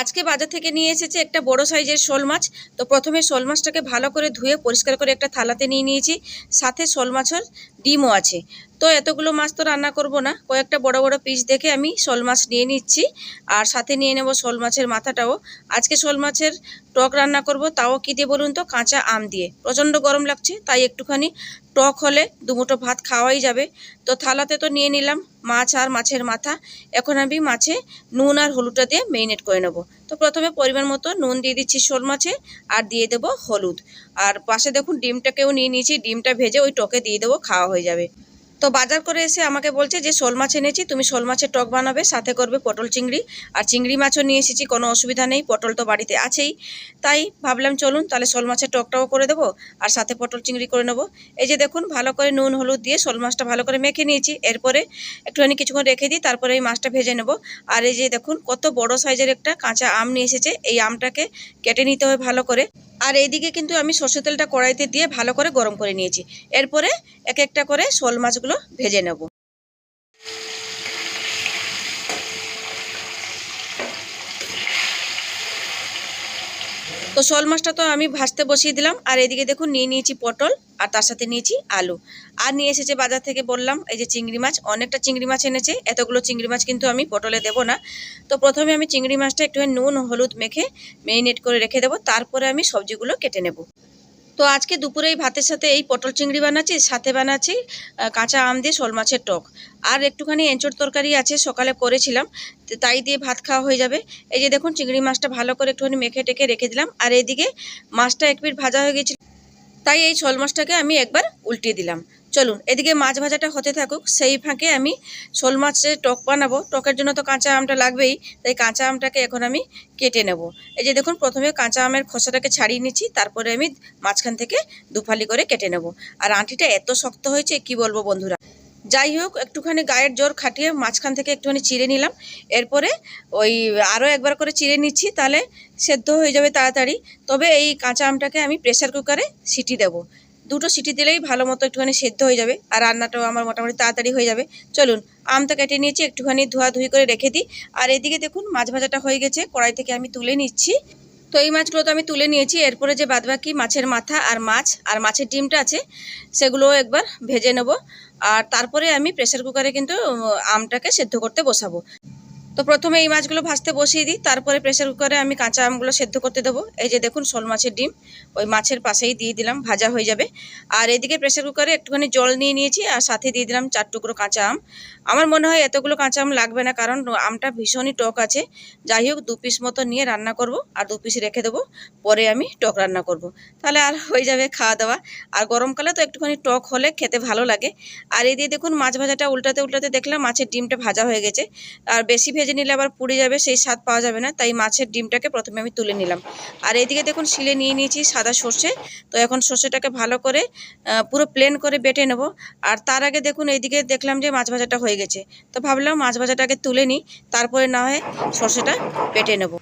আজকে বাজার থেকে নিয়ে এসেছে একটা বড় সাইজের শোল মাছ। তো প্রথমে শোল মাছটাকে ভালো করে ধুয়ে পরিষ্কার করে একটা থালাতে নিয়ে নিয়েছি। সাথে শোল মাছের ডিমও আছে। তো এতগুলো মাছ তো রান্না করব না। কয়েকটা বড় বড় পিস দেখে আমি শোল মাছ নিয়ে নিচ্ছি। আর সাথে নিয়ে নেব শোল মাছের মাথাটাও। আজকে শোল মাছের টক রান্না করব, তাও কী দিয়ে বলুন তো? কাঁচা আম দিয়ে। প্রচণ্ড গরম লাগছে, তাই একটুখানি টক হলে দুমুটো ভাত খাওয়াই যাবে। তো থালাতে তো নিয়ে নিলাম মাছ আর মাছের মাথা। এখন আমি মাছে নুন আর হলুদটা দিয়ে মেরিনেট করে নেব। তো প্রথমে পরিমাণ মতো নুন দিয়ে দিচ্ছি শোল মাছে আর দিয়ে দেব হলুদ। আর পাশে দেখুন ডিমটাকেও নিয়ে নিয়েছি, ডিমটা ভেজে ওই টকে দিয়ে দেবো, খাওয়া হয়ে যাবে। তো বাজার করে এসে আমাকে বলছে যে, শোল মাছ এনেছি, তুমি শোল মাছের টক বানাবে, সাথে করবে পটল চিংড়ি। আর চিংড়ি মাছও নিয়ে এসেছি, কোনো অসুবিধা নেই, পটল তো বাড়িতে আছেই। তাই ভাবলাম চলুন, তাহলে শোল মাছের টকটাও করে দেবো, আর সাথে পটল চিংড়ি করে নেব। এই যে দেখুন, ভালো করে নুন, হলুদ দিয়ে শোল মাছটা ভালো করে মেখে নিয়েছি। এরপরে একটুখানি কিছুক্ষণ রেখে দিই, তারপরে এই মাছটা ভেজে নেব। আর এই যে দেখুন, কত বড় সাইজের একটা কাঁচা আম নিয়ে এসেছে, এই আমটাকে কেটে নিতে হবে ভালো করে। আর এইদিকে কিন্তু আমি সর্ষে তেলটা কড়াইতে দিয়ে ভালো করে গরম করে নিয়েছি। এরপরে এক একটা করে শোল মাছগুলো ভেজে নেব। তো শোল মাছটা তো আমি ভাজতে বসিয়ে দিলাম, আর এদিকে দেখুন নিয়ে নিয়েছি পটল, আর তার সাথে নিয়েছি আলু। আর নিয়ে এসেছে বাজার থেকে বললাম, এই যে চিংড়ি মাছ, অনেকটা চিংড়ি মাছ এনেছে, এতগুলো চিংড়ি মাছ কিন্তু আমি পটলে দেব না। তো প্রথমে আমি চিংড়ি মাছটা একটু নুন, হলুদ মেখে মেরিনেট করে রেখে দেবো, তারপরে আমি সবজিগুলো কেটে নেব। তো আজকে দুপুরে এই ভাতের সাথে এই পটল চিংড়ি বানাচ্ছি, সাথে বানাচ্ছি কাঁচা আম দিয়ে শোল মাছের টক। আর একটুখানি এঁচোর তরকারি আছে, সকালে করেছিলাম তাই দিয়ে ভাত খাওয়া হয়ে যাবে। এই যে দেখুন, চিংড়ি মাছটা ভালো করে একটুখানি মেখে টেকে রেখে দিলাম, আর এইদিকে মাছটা এক পিঠ ভাজা হয়ে গেছিল, তাই এই শোল মাছটাকে আমি একবার উল্টিয়ে দিলাম। চলুন, এদিকে মাছ ভাজাটা হতে থাকুক, সেই ফাঁকে আমি শোল মাছের টক বানাবো। টকের জন্য তো কাঁচা আমটা লাগবেই, তাই কাঁচা আমটাকে এখন আমি কেটে নেব। এই যে দেখুন, প্রথমে কাঁচা আমের খোসাটাকে ছাড়িয়ে নিচ্ছি, তারপরে আমি মাঝখান থেকে দুফালি করে কেটে নেব। আর আঁটিটা এত শক্ত হয়েছে, কি বলব বন্ধুরা? যাই হোক, একটুখানি গায়ের জোর খাটিয়ে মাঝখান থেকে একটুখানি চিড়ে নিলাম। এরপরে ওই আরও একবার করে চিড়ে নিচ্ছি, তাহলে সেদ্ধ হয়ে যাবে তাড়াতাড়ি। তবে এই কাঁচা আমটাকে আমি প্রেসার কুকারে সিটি দেবো। দুটো সিটি দিলেই ভালো মতো একটুখানি সেদ্ধ হয়ে যাবে আর রান্নাটাও আমার মোটামুটি তাড়াতাড়ি হয়ে যাবে। চলুন, আমটা কেটে নিয়েছি, একটুখানি ধোয়াধুয়ি করে রেখে দিই। আর এদিকে দেখুন, মাছ ভাজাটা হয়ে গেছে, কড়াই থেকে আমি তুলে নিচ্ছি। তো এই মাছগুলো তো আমি তুলে নিয়েছি, এরপরে যে বাদবাকি মাছের মাথা আর মাছ আর মাছের ডিমটা আছে সেগুলো একবার ভেজে নেব। আর তারপরে আমি প্রেসার কুকারে কিন্তু আমটাকে সেদ্ধ করতে বসাবো। তো প্রথমে এই মাছগুলো ভাজতে বসিয়ে দিই, তারপরে প্রেসার কুকারে আমি কাঁচা আমগুলো সেদ্ধ করতে দেবো। এই যে দেখুন শোল মাছের ডিম, ওই মাছের পাশেই দিয়ে দিলাম, ভাজা হয়ে যাবে। আর এদিকে প্রেসার কুকারে একটুখানি জল নিয়ে নিয়েছি, আর সাথে দিয়ে দিলাম চার টুকরো কাঁচা আম। আমার মনে হয় এতগুলো কাঁচা আম লাগবে না, কারণ আমটা ভীষণই টক আছে। যাই হোক, দু পিস মতো নিয়ে রান্না করব, আর দু পিস রেখে দেবো, পরে আমি টক রান্না করব। তাহলে আর হয়ে যাবে খাওয়া দাওয়া আর গরমকালে তো একটুখানি টক হলে খেতে ভালো লাগে। আর এই দিয়ে দেখুন মাছ ভাজাটা উল্টাতে উল্টাতে দেখলাম মাছের ডিমটা ভাজা হয়ে গেছে। আর বেশি নিলে আবার পুড়ে যাবে, সেই স্বাদ পাওয়া যাবে না। তাই মাছের ডিমটাকে প্রথমে আমি তুলে নিলাম। আর এইদিকে দেখুন, শিলে নিয়ে নিয়েছি সাদা সর্ষে। তো এখন সর্ষেটাকে ভালো করে পুরো প্লেন করে বেটে নেব। আর তার আগে দেখুন এইদিকে দেখলাম যে মাছ ভাজাটা হয়ে গেছে। তো ভাবলাম মাছ ভাজাটাকে তুলে নিই, তারপরে না হয় সর্ষেটা বেটে নেব।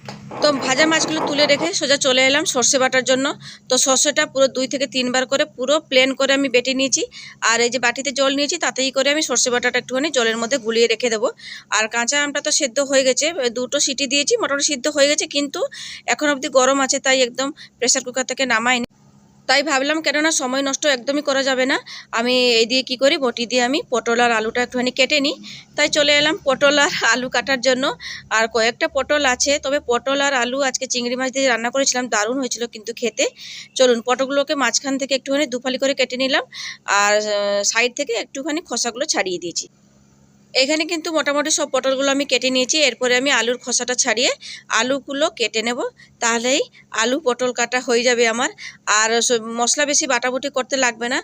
তো ভাজা মাছগুলো তুলে রেখে সোজা চলে এলাম সর্ষে বাটার জন্য। তো সর্ষেটা পুরো দুই থেকে তিনবার করে পুরো প্লেন করে আমি বেটে নিয়েছি। আর এই যে বাটিতে জল নিয়েছি, তাতেই করে আমি সর্ষে বাটাটা একটুখানি জলের মধ্যে গুলিয়ে রেখে দেবো। আর কাঁচা আমটা তো সেদ্ধ হয়ে গেছে দুটো সিটি দিয়েছি, মোটামুটি সিদ্ধ হয়ে গেছে, কিন্তু এখন অবধি গরম আছে, তাই একদম প্রেসার কুকার থেকে নামাইনি। তাই ভাবলাম কেননা সময় নষ্ট একদমই করা যাবে না, আমি এই দিয়ে কী করি, বটি দিয়ে আমি পটল আর আলুটা একটুখানি কেটে নিই। তাই চলে এলাম পটল আর আলু কাটার জন্য, আর কয়েকটা পটল আছে, তবে পটল আর আলু আজকে চিংড়ি মাছ দিয়ে রান্না করেছিলাম, দারুণ হয়েছিল কিন্তু খেতে। চলুন পটলগুলোকে মাঝখান থেকে একটুখানি দুফালি করে কেটে নিলাম, আর সাইড থেকে একটুখানি খোসাগুলো ছাড়িয়ে দিয়েছি। এখানে কিন্তু মোটামুটি সব পটলগুলো আমি কেটে নিয়েছি। এরপরে আমি আলুর খোসাটা ছাড়িয়ে আলুগুলো কেটে নেব। তাহলেই আলু পটল কাটা হয়ে যাবে আমার। আর মশলা বেশি বাটাবুটি করতে লাগবে না।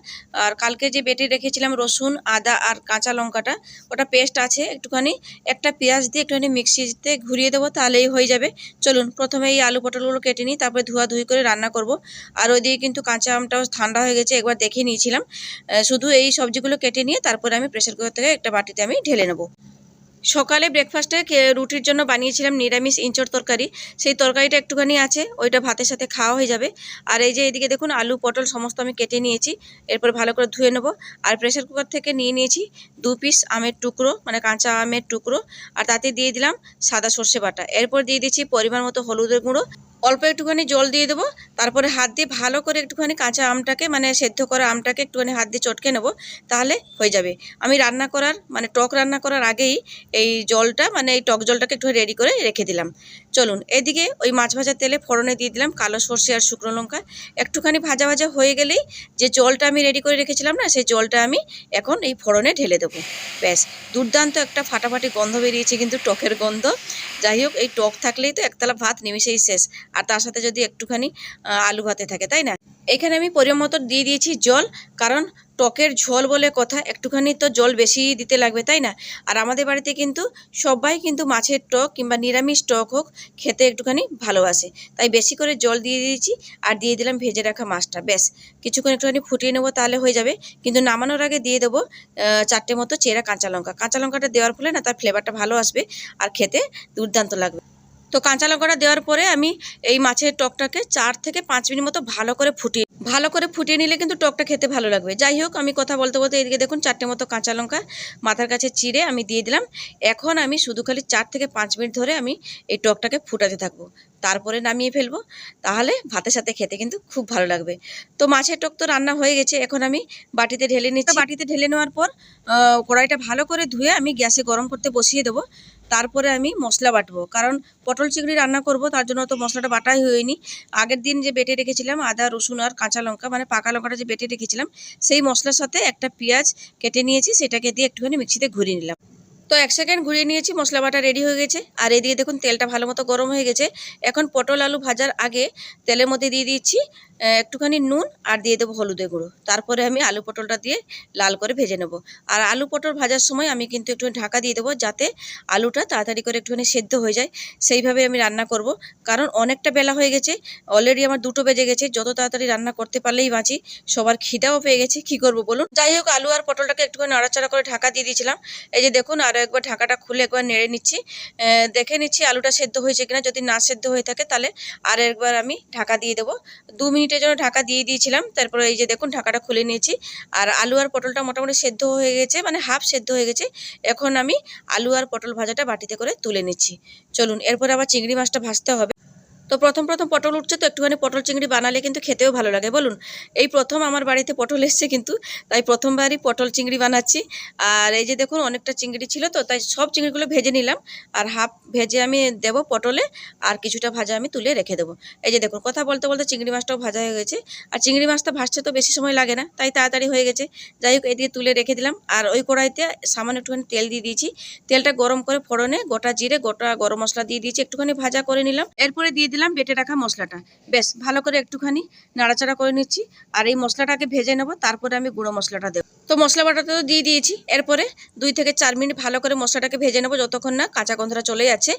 আর কালকে যে বেটে রেখেছিলাম রসুন, আদা আর কাঁচা লঙ্কাটা, ওটা পেস্ট আছে একটুখানি। একটা পেঁয়াজ দিয়ে একটুখানি মিক্সিতে ঘুরিয়ে দেবো, তাহলেই হয়ে যাবে। চলুন, প্রথমে এই আলু পটলগুলো কেটে নিই, তারপরে ধোয়াধুয়ি করে রান্না করব। আর ওইদিকে কিন্তু কাঁচা আমটাও ঠান্ডা হয়ে গেছে, একবার দেখে নিয়েছিলাম। শুধু এই সবজিগুলো কেটে নিয়ে তারপরে আমি প্রেসার কুকার থেকে একটা বাটিতে আমি ঢেলে নেব। সকালে ব্রেকফাস্টে রুটির জন্য বানিয়েছিলাম নিরামিষ ইঁচড় তরকারি। সেই তরকারিটা একটুখানি আছে, ওইটা ভাতের সাথে খাওয়া হয়ে যাবে। আর এই যে এদিকে দেখুন আলু, পটল সমস্ত আমি কেটে নিয়েছি, এরপর ভালো করে ধুয়ে নেব। আর প্রেসার কুকার থেকে নিয়ে নিয়েছি দু পিস আমের টুকরো মানে কাঁচা আমের টুকরো। আর তাতে দিয়ে দিলাম সাদা সর্ষে বাটা। এরপর দিয়ে দিচ্ছি পরিমাণ মতো হলুদের গুঁড়ো। অল্প একটুখানি জল দিয়ে দেবো, তারপরে হাত দিয়ে ভালো করে একটুখানি কাঁচা আমটাকে মানে সেদ্ধ করা আমটাকে একটুখানি হাত দিয়ে চটকে নেব, তাহলে হয়ে যাবে। আমি রান্না করার মানে টক রান্না করার আগেই এই জলটা মানে এই টক জলটাকে একটু রেডি করে রেখে দিলাম। চলুন, এদিকে ওই মাছ ভাজার তেলে ফোড়নে দিয়ে দিলাম কালো সর্ষে আর শুকনো লঙ্কা। একটুখানি ভাজা ভাজা হয়ে গেলেই যে জলটা আমি রেডি করে রেখেছিলাম না, সেই জলটা আমি এখন এই ফোড়নে ঢেলে দেবো। ব্যাস, দুর্দান্ত একটা ফাটাফাটি গন্ধ বেরিয়েছে কিন্তু টকের গন্ধ। যাই হোক, এই টক থাকলেই তো একতলা ভাত নিমিশেই শেষ। আর তার সাথে যদি একটুখানি আলু ভাতে থাকে, তাই না? এখানে আমি পরিমাণ মতো দিয়ে দিয়েছি জল, কারণ টকের ঝোল বলে কথা, একটুখানি তো জল বেশি দিতে লাগবে, তাই না? আর আমাদের বাড়িতে কিন্তু সবাই কিন্তু মাছের টক কিংবা নিরামিষ টক হোক খেতে একটুখানি ভালোবাসে। তাই বেশি করে জল দিয়ে দিয়েছি আর দিয়ে দিলাম ভেজে রাখা মাছটা, ব্যাস। কিছুক্ষণ একটুখানি ফুটিয়ে নেব তাহলে হয়ে যাবে। কিন্তু নামানোর আগে দিয়ে দেবো চারটে মতো চেরা কাঁচা লঙ্কা। কাঁচা লঙ্কাটা দেওয়ার ফলে না তার ফ্লেভারটা ভালো আসবে আর খেতে দুর্দান্ত লাগবে। তো কাঁচা লঙ্কাটা দেওয়ার পরে আমি এই মাছের টকটাকে চার থেকে পাঁচ মিনিট মতো ভালো করে ফুটিয়ে, ভালো করে ফুটিয়ে নিলে কিন্তু টকটা খেতে ভালো লাগবে। যাই হোক, আমি কথা বলতে বলতে এদিকে দেখুন চারটে মতো কাঁচা লঙ্কা মাথার কাছে চিড়ে আমি দিয়ে দিলাম। এখন আমি শুধু খালি চার থেকে পাঁচ মিনিট ধরে আমি এই টকটাকে ফুটাতে থাকব। তারপরে নামিয়ে ফেলব, তাহলে ভাতের সাথে খেতে কিন্তু খুব ভালো লাগবে। তো মাছের টক তো রান্না হয়ে গেছে, এখন আমি বাটিতে ঢেলে নিচ্ছি। বাটিতে ঢেলে নেওয়ার পর কড়াইটা ভালো করে ধুয়ে আমি গ্যাসে গরম করতে বসিয়ে দেবো। তারপরে আমি মশলা বাটবো। কারণ পটল চিংড়ি রান্না করব, তার জন্য তো মশলাটা বাটাই হয়নি। আগের দিন যে বেটে রেখেছিলাম, আদা, রসুন আর কাঁচা লঙ্কা মানে পাকা লঙ্কাটা যে বেটে রেখেছিলাম, সেই মশলার সাথে একটা পেঁয়াজ কেটে নিয়েছি, সেটাকে দিয়ে একটুখানি মিক্সিতে ঘুরিয়ে নিলাম। তো এক সেকেন্ড ঘুরিয়ে নিয়েছি, মশলা বাটা রেডি হয়ে গেছে। আর এদিকে দেখুন, তেলটা ভালো মতো গরম হয়ে গেছে। এখন পটল আলু ভাজার আগে তেলের মধ্যে দিয়ে দিচ্ছি একটুখানি নুন আর দিয়ে দেবো হলুদের গুঁড়ো। তারপরে আমি আলু পটলটা দিয়ে লাল করে ভেজে নেব। আর আলু পটল ভাজার সময় আমি কিন্তু একটু ঢাকা দিয়ে দেবো যাতে আলুটা তাড়াতাড়ি করে একটুখানি সেদ্ধ হয়ে যায়। সেইভাবে আমি রান্না করব। কারণ অনেকটা বেলা হয়ে গেছে অলরেডি আমার দুটো বেজে গেছে। যত তাড়াতাড়ি রান্না করতে পারলেই বাঁচি, সবার খিদাও পেয়ে গেছে। কি করব বলুন? যাই হোক, আলু আর পটলটাকে একটুখানি নাড়াচাড়া করে ঢাকা দিয়ে দিয়েছিলাম। এই যে দেখুন আরও একবার ঢাকাটা খুলে একবার নেড়ে নিচ্ছি। দেখে নিচ্ছি আলুটা সেদ্ধ হয়েছে কিনা। যদি না সেদ্ধ হয়ে থাকে, তাহলে আর একবার আমি ঢাকা দিয়ে দেবো। দু মিনিটের জন্য ঢাকা দিয়ে দিয়েছিলাম। তারপরে এই যে দেখুন, ঢাকাটা খুলে নিয়েছি। আর আলু আর পটলটা মোটামুটি সেদ্ধ হয়ে গেছে মানে হাফ সেদ্ধ হয়ে গেছে। এখন আমি আলু আর পটল ভাজাটা বাটিতে করে তুলে নিচ্ছি। চলুন, এরপরে আবার চিংড়ি মাছটা ভাজতে হবে। তো প্রথম প্রথম পটল উঠছে তো একটুখানি পটল চিংড়ি বানালে কিন্তু খেতেও ভালো লাগে। বলুন, এই প্রথম আমার বাড়িতে পটল এসছে কিন্তু, তাই প্রথমবারই পটল চিংড়ি বানাচ্ছি। আর এই যে দেখুন, অনেকটা চিংড়ি ছিল তো, তাই সব চিংড়িগুলো ভেজে নিলাম। আর হাফ ভেজে আমি দেব পটলে, আর কিছুটা ভাজা আমি তুলে রেখে দেবো। এই যে দেখুন, কথা বলতে বলতে চিংড়ি মাছটাও ভাজা হয়ে গেছে। আর চিংড়ি মাছটা ভাজতে তো বেশি সময় লাগে না, তাই তাড়াতাড়ি হয়ে গেছে। যাই হোক, এদিকে তুলে রেখে দিলাম। আর ওই কড়াইতে সামান্য একটুখানি তেল দিয়ে দিয়েছি। তেলটা গরম করে ফোড়নে গোটা জিরে, গোটা গরম মশলা দিয়ে দিয়েছি, একটুখানি ভাজা করে নিলাম। এরপরে দিয়ে দিলাম বেটে রাখা মশলাটা। বেশ, ভালো করে একটুখানি নাড়াচাড়া করে নিচ্ছি। আর এই মশলাটাকে ভেজে নেব, তারপরে আমি গুঁড়ো মশলাটা দেবো। তো মশলা বাটাটা তো দিয়ে দিয়েছি, এরপরে দুই থেকে চার মিনিট ভালো করে মশলাটাকে ভেজে নেব, যতক্ষণ না কাঁচা গন্ধটা চলে যাচ্ছে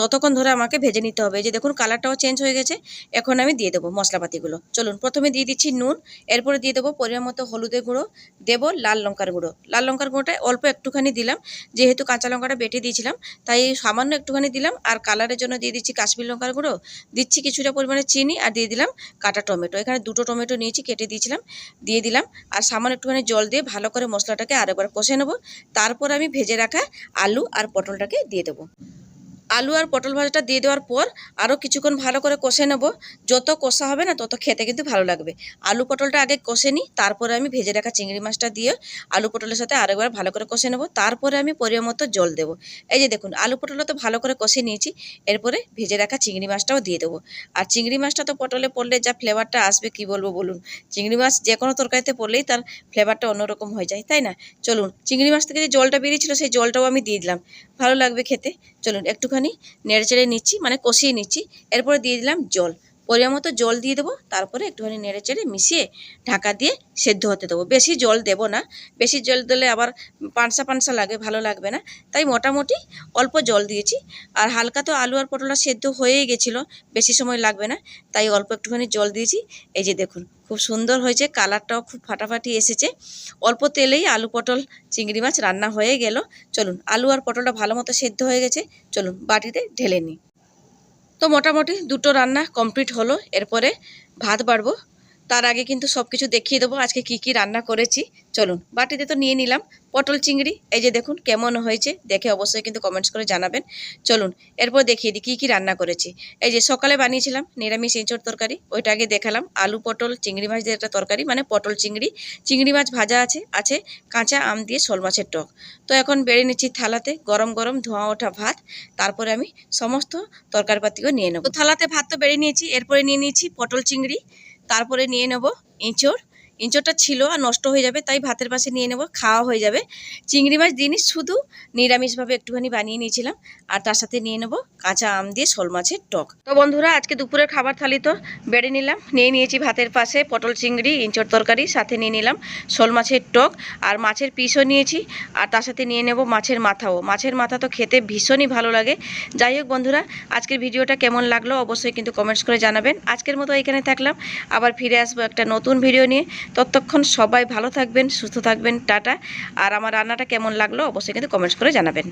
ততক্ষণ ধরে আমাকে ভেজে নিতে হবে। যে দেখুন, কালারটাও চেঞ্জ হয়ে গেছে, এখন আমি দিয়ে দেবো মশলাপাতিগুলো। চলুন, প্রথমে দিয়ে দিচ্ছি নুন, এরপরে দিয়ে দেবো পরিমাণ মতো হলুদের গুঁড়ো, দেবো লাল লঙ্কার গুঁড়ো। লাল লঙ্কার গুঁড়োটা অল্প একটুখানি দিলাম, যেহেতু কাঁচা লঙ্কাটা বেটে দিয়েছিলাম, তাই সামান্য একটুখানি দিলাম, আর কালারের জন্য দিয়ে দিচ্ছি কাশ্মীর লঙ্কার গুঁড়ো দিচ্ছি কিছুটা পরিমাণে চিনি আর দিয়ে দিলাম কাটা টমেটো। এখানে দুটো টমেটো নিয়েছি, কেটে দিয়েছিলাম, দিয়ে দিলাম। আর সামান্য একটুখানি জল দিয়ে ভালো করে মশলাটাকে আরেকবার কষে নেব। তারপর আমি ভেজে রাখা আলু আর পটলটাকে দিয়ে দেবো। আলু আর পটল ভাজাটা দিয়ে দেওয়ার পর আরও কিছুক্ষণ ভালো করে কষে নেব। যত কষা হবে না, তত খেতে কিন্তু ভালো লাগবে। আলু পটলটা আগে কষে নিই, তারপরে আমি ভেজে রাখা চিংড়ি মাছটা দিয়ে আলু পটলের সাথে আরেকবার ভালো করে কষে নেব। তারপরে আমি পরিমাণ মতো জল দেবো। এই যে দেখুন, আলু পটলটা তো ভালো করে কষে নিয়েছি, এরপরে ভেজে রাখা চিংড়ি মাছটাও দিয়ে দেবো। আর চিংড়ি মাছটা তো পটলে পড়লে যা ফ্লেভারটা আসবে, কি বলব বলুন? চিংড়ি মাছ যে কোনো তরকারিতে পড়লেই তার ফ্লেভারটা অন্যরকম হয়ে যায়, তাই না? চলুন, চিংড়ি মাছ থেকে যে জলটা বেরিয়েছিল, সেই জলটাও আমি দিয়ে দিলাম। ভালো লাগবে খেতে। চলুন, একটুখানি নেড়ে চেড়ে নিচ্ছি মানে কষিয়ে নিচ্ছি। এরপরে দিয়ে দিলাম জল। পরিমাণ মতো জল দিয়ে দেবো, তারপরে একটুখানি নেড়ে চেড়ে মিশিয়ে ঢাকা দিয়ে সেদ্ধ হতে দেবো। বেশি জল দেবো না, বেশি জল দিলে আবার পানসা পানসা লাগে, ভালো লাগবে না। তাই মোটামুটি অল্প জল দিয়েছি। আর হালকা তো আলু আর পটলটা সেদ্ধ হয়েই গেছিল, বেশি সময় লাগবে না, তাই অল্প একটুখানি জল দিয়েছি। এই যে দেখুন, খুব সুন্দর হয়েছে, কালারটাও খুব ফাটাফাটি এসেছে। অল্প তেলেই আলু, পটল, চিংড়ি মাছ রান্না হয়ে গেল। চলুন, আলু আর পটলটা ভালো মতো সেদ্ধ হয়ে গেছে, চলুন বাটিতে ঢেলে নিই। তো মোটামুটি দুটো রান্না কমপ্লিট হলো। এরপরে ভাত বাড়বো। তার আগে কিন্তু সব কিছু দেখিয়ে দেবো। আজকে কি কি রান্না করেছি। চলুন, বাটিতে তো নিয়ে নিলাম। পটল চিংড়ি, এই যে দেখুন কেমন হয়েছে, দেখে অবশ্যই কিন্তু কমেন্টস করে জানাবেন। চলুন, এরপর দেখিয়ে দিই কী কী রান্না করেছি। এই যে সকালে বানিয়েছিলাম নিরামিষ এঁচড় তরকারি, ওইটা আগে দেখালাম। আলু পটল, চিংড়ি মাছ দিয়ে একটা তরকারি মানে পটল চিংড়ি। চিংড়ি মাছ ভাজা আছে আছে কাঁচা আম দিয়ে শোল মাছের টক। তো এখন বেড়ে নিচ্ছি থালাতে গরম গরম ধোঁয়া ওঠা ভাত। তারপরে আমি সমস্ত তরকারিপাতিও নিয়ে নেব। থালাতে ভাত তো বেড়ে নিয়েছি, এরপরে নিয়ে নিয়েছি পটল চিংড়ি। তারপরে নিয়ে নেব এঁচড়। এঁচড়টা ছিল আর নষ্ট হয়ে যাবে, তাই ভাতের পাশে নিয়ে নেব, খাওয়া হয়ে যাবে। চিংড়ি মাছ দিনই শুধু নিরামিষভাবে একটুখানি বানিয়ে নিয়েছিলাম, আর তার সাথে নিয়ে নেব কাঁচা আম দিয়ে শোল মাছের টক। তো বন্ধুরা, আজকে দুপুরের খাবার থালি তো বেড়ে নিলাম, নিয়ে নিয়েছি ভাতের পাশে পটল চিংড়ি, ইঁচড় তরকারি, সাথে নিয়ে নিলাম শোল মাছের টক, আর মাছের পিসও নিয়েছি, আর তার সাথে নিয়ে নেব মাছের মাথাও। মাছের মাথা তো খেতে ভীষণই ভালো লাগে। যাই হোক বন্ধুরা, আজকের ভিডিওটা কেমন লাগল অবশ্যই কিন্তু কমেন্টস করে জানাবেন। আজকের মতো এখানে থাকলাম, আবার ফিরে আসব একটা নতুন ভিডিও নিয়ে। ততক্ষণ সবাই ভালো থাকবেন, সুস্থ থাকবেন, টাটা। আর আমার রান্নাটা কেমন লাগল অবশ্যই কিন্তু কমেন্টস করে জানাবেন।